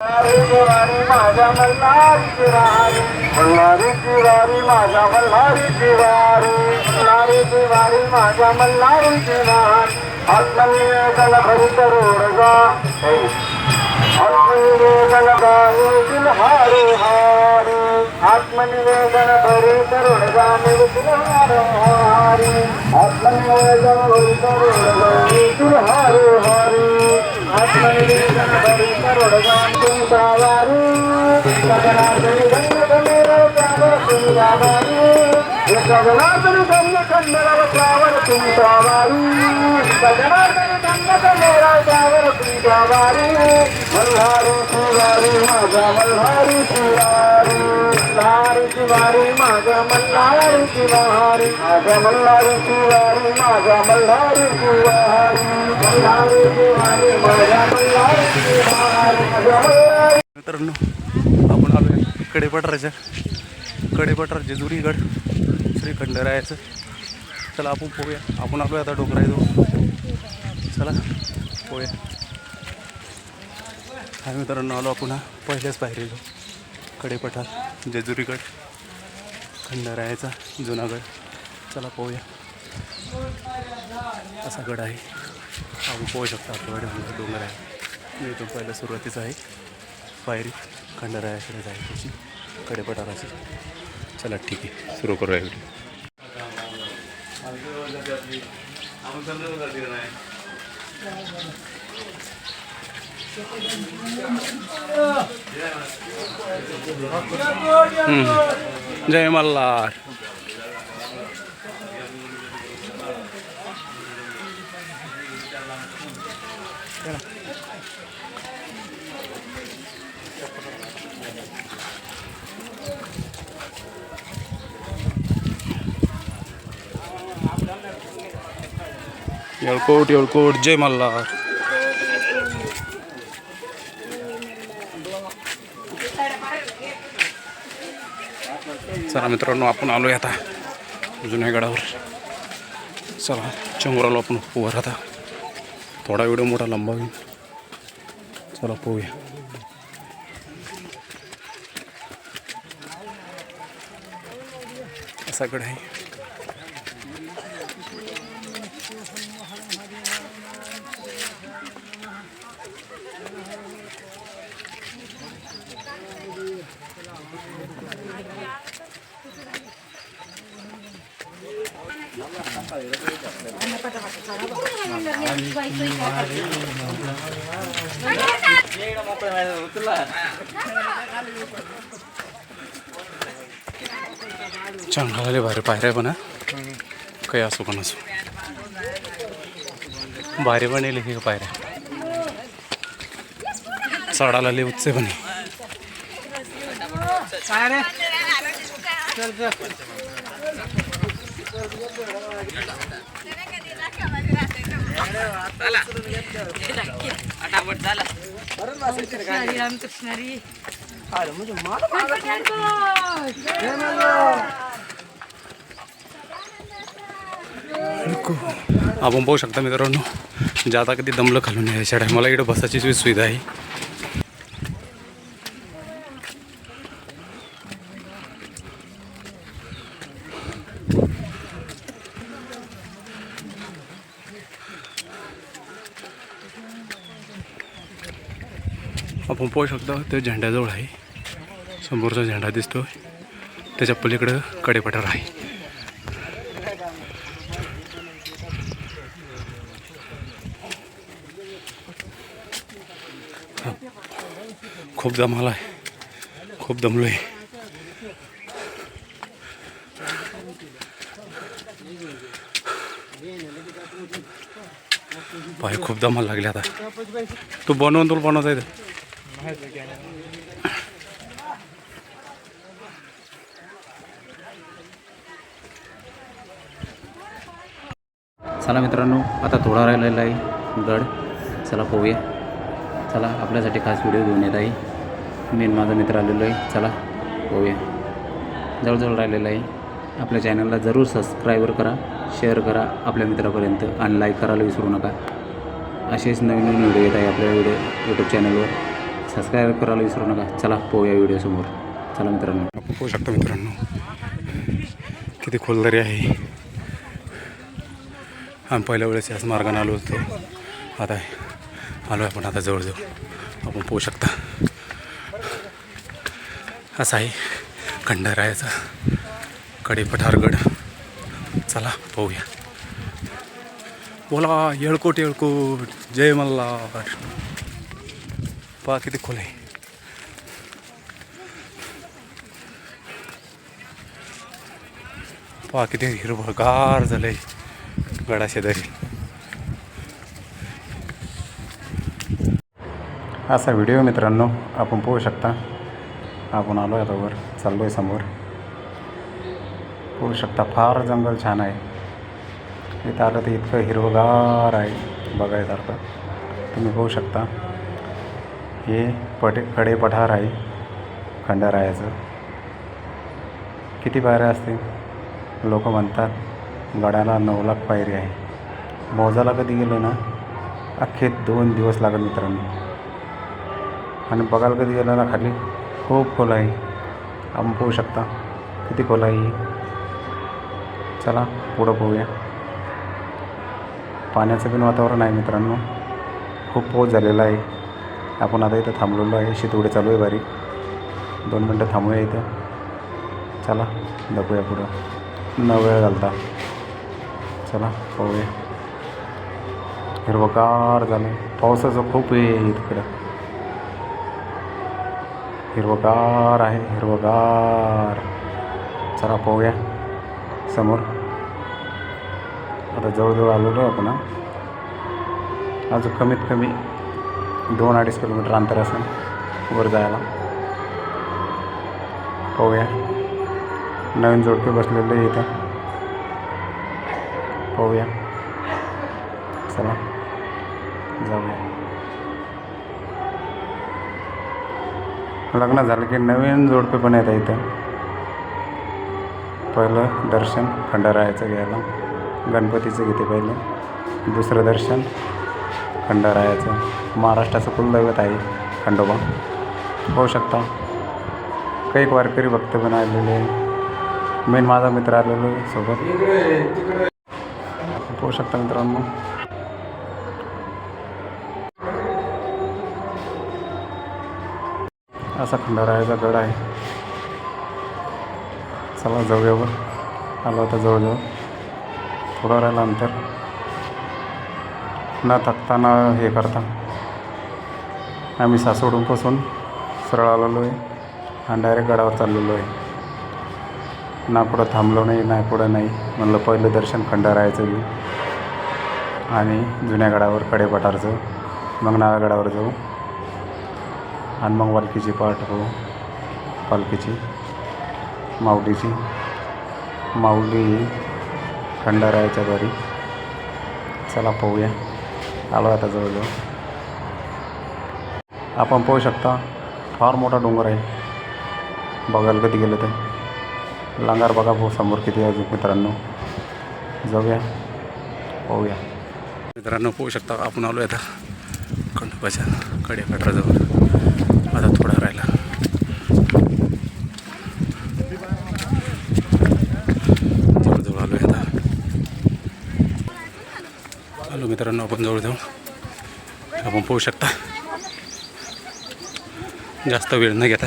वारी माझ्या मल्हारीची वारी मल्हारीची वारी माझ्या मल्हारीची वारी मल्हारीची वारी माझ्या मल्हारीची वारी आत्मनिवेदन भरित रोडगा आत्मनिवेदन गायीतील हारे हारे. आत्मनिवेदन भरित रोडगा निर्तील हारे. हारे आत्मनिवेदन भरित रोडगा निर्तील हारे हारे. ఆత్మనివేదన భరింపరుడగాంటూ సావారు సగనాథుని గంగమేరవ సావరకుని రావారు సగనాథుని గంగ కన్నరవ సావరకుని రావారు मल्हारीची वारी माझ्या मल्हारीची वारी माझ्या मल्हारीची वारी मल्हारीची वारी माझ्या मल्हारीची वारी माझ्या मल्हारी मित्रांनो आपण आलो कडेपठाराच्या कडेपठार जेजुरीगड श्री खंडरायाचं चला आपण पोहूया. आपण आलो आता डोंगरा येतो चला पोहूया. हा मित्रांनो आलो आपण हा पहिल्याच पायरी येतो कडेपठार जेजुरीगड. खंडरायाचा जुनागड. चला पोहूया. असा गड आहे. आपण पोहू शकतो आपल्याकडे डोंगर आहे. मी इथून पहिल्या सुरुवातीचा आहे. पायरी खंडरायाकडे जायची. त्याची कडेपठाराची चला ठीक आहे. सुरू करूया व्हिडिओ. जय मल्हार. येळकोट येळकोट जय मल्हार. चला मित्रांनो आपण आलोय आता जुन्या गडावर. चला चंगुराला आपण पोहर आता थोडा व्हिडिओ मोठा लंबा होईल. चला पोहूया. असा गड ముప్పై भएर बाहिर बना खै आँसु बनाउँछु छु पनि लेखेको बाहिर सडालाले उच्चे पनि पण आहे. कृष्णारी रामकृष्णारी आपण पाहू शकता मित्रांनो जाता कधी दमलं खालून यायच्या टायमाला इकडे बसाची सुविधा आहे आपण पाहू शकतो. ते झेंड्याजवळ आहे. समोरचा झेंडा दिसतो त्याच्या पलीकडं कडेपठार आहे. खूप दमाला आहे. खूप दमलो आहे पाय खूप दमाला लागले आता. तू बनवून तुला बनवता येतं? चला मित्रांनो आता थोडा राहिलेला आहे गड. चला पोहूया. चला आपल्यासाठी खास व्हिडिओ घेऊन येत आहे. मेन माझा मित्र आलेलो आहे. चला पोहूया. जवळजवळ राहिलेला आहे. आपल्या चॅनलला जरूर सबस्क्राईबर करा शेअर करा आपल्या मित्रापर्यंत आणि लाईक करायला विसरू नका. असेच नवीन नवीन व्हिडिओ येत आहे आपल्या व्हिडिओ यूट्यूब चॅनलवर सबस्क्राईब करायला विसरू नका. चला पाहूया व्हिडिओसमोर चला मित्रांनो. आपण पाहू शकता मित्रांनो. किती खोल दरी आहे. आम्ही पहिल्या वेळेस याच मार्गाने आलो होतो. आता आलो आहे आपण आता जवळजवळ. आपण पोहू शकता. असा आहे खंडारायाचा कडे पठारगड चला पाहूया. बोला येळकोट येळकोट. जय मल्हार. पहा किती खोल आहे. पहा किती हिरवगार झालंय गडा शेजारी असा व्हिडिओ मित्रांनो आपण पाहू शकता. आपण आलो आहे आता वर चाललो आहे समोर. पाहू शकता फार जंगल छान आहे. इथं आलं तर इतकं हिरवगार आहे. बघायसारखं तुम्ही पाहू शकता. हे पटे कडे पठार आहे खंडारायाचं. किती पायऱ्या असतील? लोक म्हणतात गडाला नऊ लाख पायरी आहे. मौजाला कधी गेलो ना? अख्खे दोन दिवस लागेल मित्रांनो. आणि बघायला कधी गेलो ना खाली? खूप खोल आहे. आपण पोहू शकता. किती खोल आहे चला पुढं पोहूया. पाण्याचं पण वातावरण आहे मित्रांनो. खूप पाऊस झालेला आहे. आपण आता इथं थांबलेलो आहे. शितवडे चालू आहे बारीक. दोन मिनटं थांबूया इथं. चला दाखवूया पुढं. न वेळ घालता. चला पाहूया. हिरवगार झालं पावसाचं खूप हे आहे तिकडं हिरवगार आहे हिरवगार. चला पाहूया. समोर. आता जवळजवळ आलेलो आहे आपण अजून कमीत कमी दोन अडीच किलोमीटर अंतर असेल वर जायला. पाहूया. नवीन जोडपे बसलेले आहे इथं. पाहूया. चला. जाऊया. लग्न झालं की नवीन जोडपे पण येतात इथं. पहिलं दर्शन खंडारायाचं घ्यायला. गणपतीचं घेते पहिलं. दुसरं दर्शन खंडारायाचं. महाराष्ट्राचं कुलदैवत आहे खंडोबा. होऊ शकता काही वारकरी भक्त पण आलेले आहे मेन माझा मित्र आलेलो सोबत. होऊ शकता मित्रांनो. असा खंडारायाचा गड आहे. चला जाऊयावर. आलो आता जवळजवळ. थोडं राहिलं अंतर. न थकताना हे करता. आम्ही सासवडूनपासून सरळ आलेलो आहे आणि डायरेक्ट गडावर चाललेलो आहे. ना कुठं थांबलो नाही ना कुठं नाही म्हणलं पहिलं दर्शन खंडारायचं मी आणि जुन्या गडावर कडे पठारचं मग नव्या गडावर जाऊ. आणि मग वालकीची पाठ हो पालखीची माऊलीची. माऊली ही खंडारायाच्या द्वारी चला पाहूया. आलो आता जवळजवळ. आपण पाहू शकता फार मोठा डोंगर आहे. बघायला कधी गेलं तर. लांगार बघा भाऊ समोर किती आहे अजून मित्रांनो. जाऊया. पाहूया. मित्रांनो पाहू शकता आपण आलो आता खंडोबाच्या कडे पठाराजवळ आता थोडा राहिला. जवळजवळ आलो आहे आता. आलो मित्रांनो आपण जवळजवळ. आपण पाहू शकता. जास्त वेळ न घेता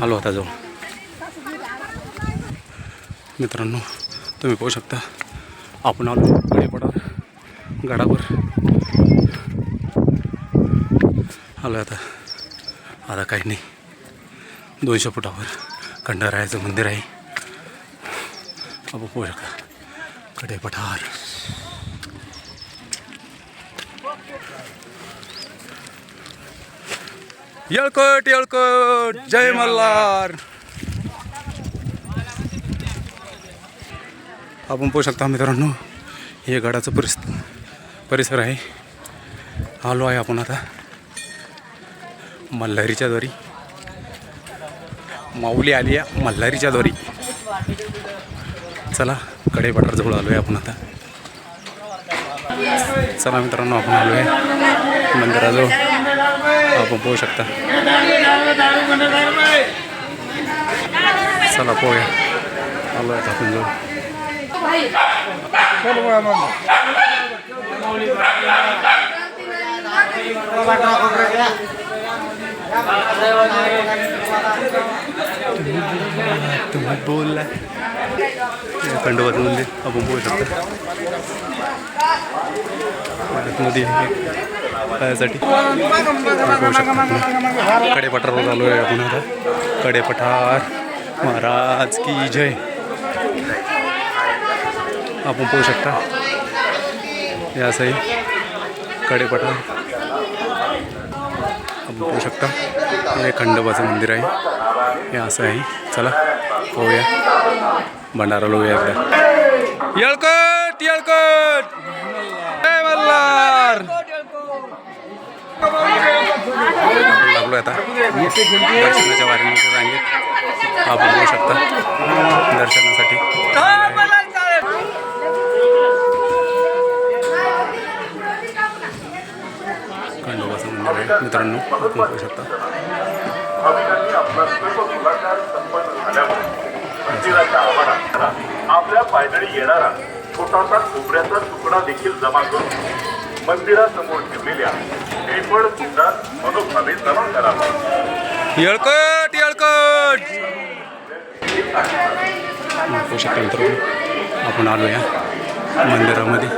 आलो आता जवळ मित्रांनो तुम्ही पाहू शकता आपण आलो गडेपडावर गडावर आलो आता. आता काही नाही. दोनशे फुटावर खंडारायाचं मंदिर आहे. आपण पाहू शकता कडे पठार येळकोट येळकोट. जय मल्हार. आपण पाहू शकता मित्रांनो हे गडाचं परिस परिसर आहे. आलो आहे आपण आता. मल्हारीच्या द्वारी माऊली आली आहे मल्हारीच्या द्वारी चला कडे आलो आहे आपण आता. चला मित्रांनो आपण आलो आहे मंदिराजवळ. आपण पोहू शकता चला पोहूया हो आलो आता आपण जाऊ तुम्ही बोललाय खंडोबाचं मंदिर आपण बोलू शकता. नदी आहे. पायासाठी. पोहू शकता. कडेपठारावर आलो आहे आपण आता. कडेपठार. महाराज की जय. आपण पोहू शकता. हे असंही कडेपठार. बघू शकता. हे खंडोबाचं मंदिर आहे. हे असं आहे. चला पोहूया. भंडारा लोक एकदा. येळकट येळकट! जय मल्हार! लागलो आता. दर्शनाच्या वारीनंतर रांगेत. आपण होऊ शकता. दर्शनासाठी खंडोबाचं मंदिर आहे. मित्रांनो आपण पाहू शकता. आपल्या पायदळी येणारा छोटासा खोबऱ्याचा तुकडा देखील जमा करून मंदिरासमोर ठेवलेल्या श्रीफळ कुंडात मनोभावे जमा करावा. येळकट येळकट! मित्रांनो आपण आलो या मंदिरामध्ये.